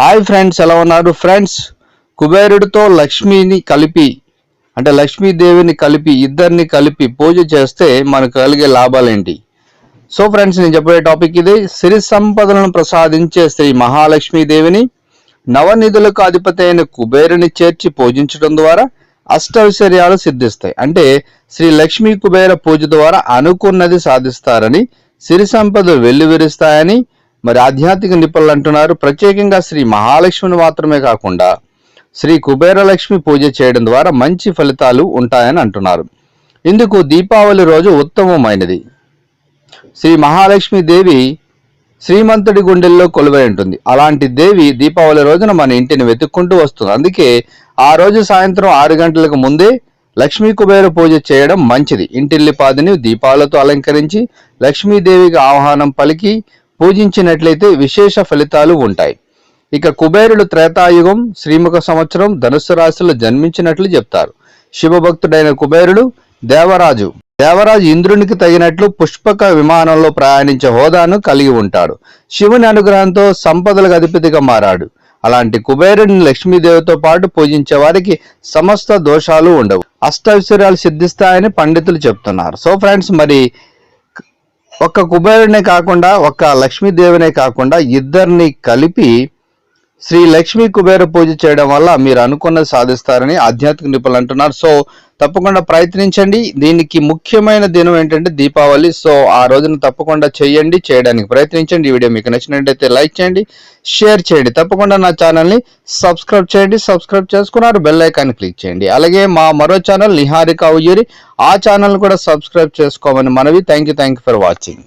Hi friends ఎలా ఉన్నారు? Friends కుబేరుడితో లక్ష్మిని కలిపి అంటే లక్ష్మీదేవిని కలిపి ఇద్దరిని కలిపి పూజ చేస్తే మనకు కలిగే లాభాలేంటి? సో ఫ్రెండ్స్ నేను చెప్పే టాపిక్ ఇది సిరి సంపదలను ప్రసాదించే శ్రీ మహాలక్ష్మీదేవిని నవనిధులకు అధిపతి అయిన కుబేరుని చేర్చి పూజించడం ద్వారా అష్టైశ్వర్యాలు సిద్ధిస్తాయి. అంటే శ్రీ లక్ష్మీ కుబేర పూజ ద్వారా అనుకున్నది సాధిస్తారని సిరి సంపదలు వెల్లువిరుస్తాయని మరి ఆధ్యాత్మిక నిపుణులు అంటున్నారు. ప్రత్యేకంగా శ్రీ మహాలక్ష్మిని మాత్రమే కాకుండా శ్రీ కుబేరలక్ష్మి పూజ చేయడం ద్వారా మంచి ఫలితాలు ఉంటాయని అంటున్నారు. ఇందుకు దీపావళి రోజు ఉత్తమమైనది. శ్రీ మహాలక్ష్మి దేవి శ్రీమంతుడి గుండెల్లో కొలువై ఉంటుంది. అలాంటి దేవి దీపావళి రోజున మన ఇంటిని వెతుక్కుంటూ వస్తుంది. అందుకే ఆ రోజు సాయంత్రం ఆరు గంటలకు ముందే లక్ష్మీ కుబేర పూజ చేయడం మంచిది. ఇంటిల్లిపాదిని దీపాలతో అలంకరించి లక్ష్మీదేవికి ఆహ్వానం పలికి పూజించినట్లయితే విశేష ఫలితాలు ఉంటాయి. ఇక కుబేరుడు త్రేతాయుగం శ్రీముఖ సంవత్సరం ధనుస్సు రాశిలో జన్మించినట్లు చెప్తారు. శివభక్తుడైన కుబేరుడు దేవరాజు. దేవరాజు ఇంద్రునికి తగినట్లు పుష్పక విమానంలో ప్రయాణించే హోదాను కలిగి ఉంటాడు. శివుని అనుగ్రహంతో సంపదలకు అధిపతిగా మారాడు. అలాంటి కుబేరుడిని లక్ష్మీదేవితో పాటు పూజించే వారికి సమస్త దోషాలు ఉండవు. అష్టైశ్వర్యాలు సిద్ధిస్తాయని పండితులు చెప్తున్నారు. సో ఫ్రెండ్స్ మరి ఒక్క కుబేరునే కాకుండా ఒక్క లక్ష్మీదేవినే కాకుండా ఇద్దరిని కలిపి శ్రీ లక్ష్మీ కుబేర పూజ చేయడం వల్ల మీరు అనుకున్నది సాధిస్తారని ఆధ్యాత్మిక నిపుణులు అంటున్నారు. సో తప్పకుండా ప్రయత్నించండి. దీనికి ముఖ్యమైన దినం ఏంటంటే దీపావళి. సో ఆ రోజున తప్పకుండా చేయండి చేయడానికి ప్రయత్నించండి. ఈ వీడియో మీకు నచ్చినట్టయితే లైక్ చేయండి షేర్ చేయండి. తప్పకుండా నా ఛానల్ని సబ్స్క్రైబ్ చేయండి సబ్స్క్రైబ్ చేసుకున్నారు బెల్ ఐకాన్ క్లిక్ చేయండి. అలాగే మా మరో ఛానల్ నిహారిక ఉయ్యూరి. ఆ ఛానల్ కూడా సబ్స్క్రైబ్ చేసుకోమని మనవి. Thank you thank you for watching.